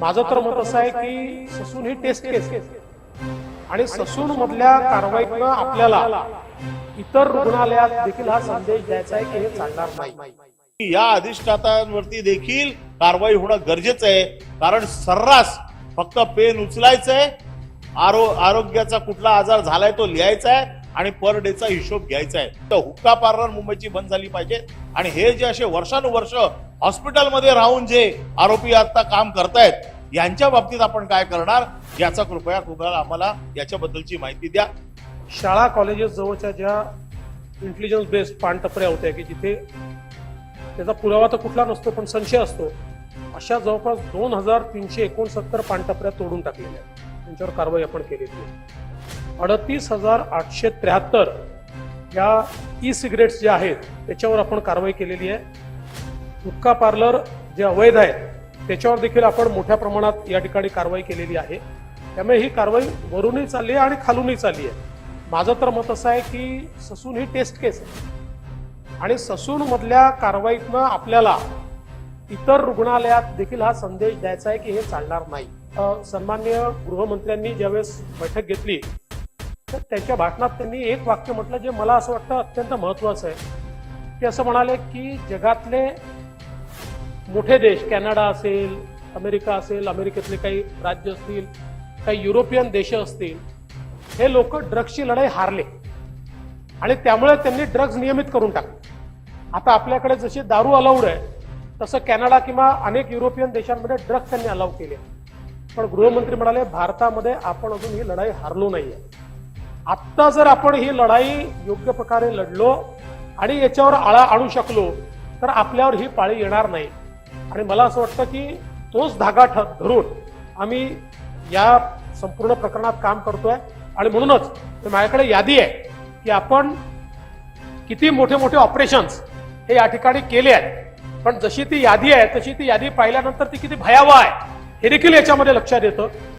माझं तर मत असं आहे की ससून ही टेस्ट केस आणि ससून मधल्या कारवाईतनं आपल्याला इतर रुग्णालयात देखील हा संदेश द्यायचा आहे की हे चालणार नाही. या अधिष्ठातांवरती देखील कारवाई होणं गरजेचं आहे. कारण सर्रास फक्त पेन उचलायचंय आरो आरोग्याचा कुठला आजार झालाय तो लिहायचा आहे आणि पर डेचा हिशोब घ्यायचा आहे. तर हुक्का पार्लर मुंबईची बंद झाली पाहिजे. आणि हे जे असे वर्षानुवर्ष हॉस्पिटलमध्ये राहून जे आरोपी आता काम करतायत यांच्या बाबतीत आपण काय करणार? याचा कृपया कृपया आम्हाला याच्याबद्दलची माहिती द्या. शाळा कॉलेजेस जवळच्या ज्या इंटेलिजन्स बेस्ड पानटपऱ्या होत्या की जिथे त्याचा पुरावा तर कुठला नसतो पण संशय असतो अशा जवळपास दोन हजार तीनशे एकोणसत्तर पानटपऱ्या तोडून टाकलेल्या आहेत. त्यांच्यावर कारवाई आपण केलेली आहे. अडतीस हजार आठशे त्र्याहत्तर या ई सिगरेट्स ज्या आहेत त्याच्यावर आपण कारवाई केलेली आहे. हुक्का पार्लर जे अवैध आहेत त्याच्यावर देखील आपण मोठ्या प्रमाणात या ठिकाणी कारवाई केलेली आहे. त्यामुळे ही कारवाई वरूनही चालली आहे आणि खालूनही चालली आहे. माझं तर मत असं आहे की ससून ही टेस्ट केस आहे. आणि ससून मधल्या कारवाईतनं आपल्याला इतर रुग्णालयात देखील हा संदेश द्यायचा आहे की हे चालणार नाही. सन्मान्य गृहमंत्र्यांनी ज्यावेळेस बैठक घेतली तर त्यांच्या भाषणात त्यांनी एक वाक्य म्हटलं जे मला असं वाटतं अत्यंत महत्वाचं आहे. ते असं म्हणाले की जगातले मोठे देश कॅनडा असेल अमेरिका असेल अमेरिकेतले काही राज्य असतील काही युरोपियन देश असतील हे लोक ड्रग्सची लढाई हारले. आणि त्यामुळे त्यांनी ड्रग्ज नियमित करून टाकले. आता आपल्याकडे जशी दारू अलाउड आहे तसं कॅनडा किंवा अनेक युरोपियन देशांमध्ये ड्रग्ज त्यांनी अलाव केले. पण गृहमंत्री म्हणाले भारतामध्ये आपण अजून ही लढाई हारलो नाहीये. आत्ता जर आपण ही लढाई योग्य प्रकारे लढलो आणि याच्यावर आळा आणू शकलो तर आपल्यावर ही पाळी येणार नाही. आणि मला असं वाटतं की तोच धागा ठ धरून आम्ही या संपूर्ण प्रकरणात काम करतोय. आणि म्हणूनच माझ्याकडे यादी आहे की आपण किती मोठे मोठे ऑपरेशन्स हे या ठिकाणी केले आहेत. पण जशी ती यादी आहे तशी ती यादी पाहिल्यानंतर ती किती भयावह आहे हे देखील याच्यामध्ये लक्षात येतं.